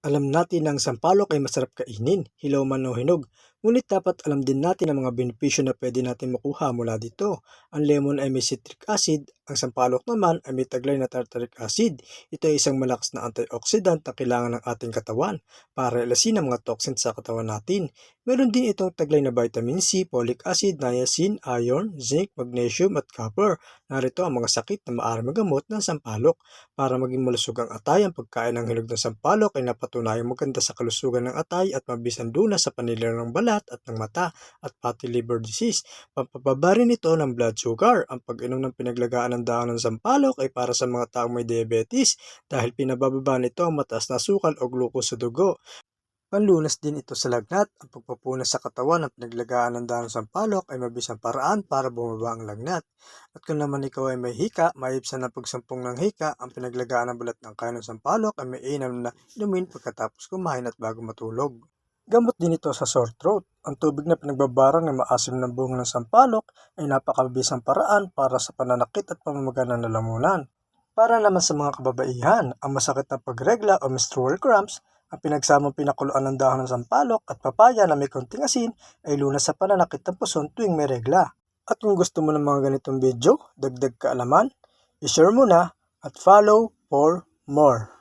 Alam natin na ang sampalok ay masarap kainin, hilaw man o hinog. Ngunit dapat alam din natin ang mga benepisyo na pwede natin makuha mula dito. Ang lemon ay may citric acid, ang sampalok naman ay may taglay na tartaric acid. Ito ay isang malakas na antioxidant na kailangan ng ating katawan para ilasin ang mga toxins sa katawan natin. Meron din itong taglay na vitamin C, folic acid, niacin, iron, zinc, magnesium at copper. Narito ang mga sakit na maaari magamot ng sampalok. Para maging malusog ang atay, ang pagkain ng hinog ng sampalok ay napatunayang maganda sa kalusugan ng atay at mabisan lunas sa panira ng at ng mata at fatty liver disease. Pampababa rin ito ng blood sugar. Ang pag-inom ng pinaglagaan ng dahon ng sampalok ay para sa mga taong may diabetes dahil pinabababa nito ang mataas na sukal o glucose sa dugo. Panlunas din ito sa lagnat. Ang pagpapunas sa katawan ng pinaglagaan ng dahon ng sampalok ay mabisang paraan para bumaba ang lagnat. At kung naman ikaw ay may hika, maibsan ang pagsampung ng hika, ang pinaglagaan ng balat ng kain ng sampalok ay may inam na inumin pagkatapos kumain at bago matulog. Gamot din ito sa sore throat. Ang tubig na pinagbabarang ng maasim ng bunga ng sampalok ay napakabisang paraan para sa pananakit at pamamaga ng lalamunan. Para naman sa mga kababaihan, ang masakit na pagregla o menstrual cramps, ang pinagsamang pinakuluan ng dahon ng sampalok at papaya na may konting asin ay lunas sa pananakit ng puson tuwing may regla. At kung gusto mo ng mga ganitong video, dagdag kaalaman, i-share mo na at follow for more.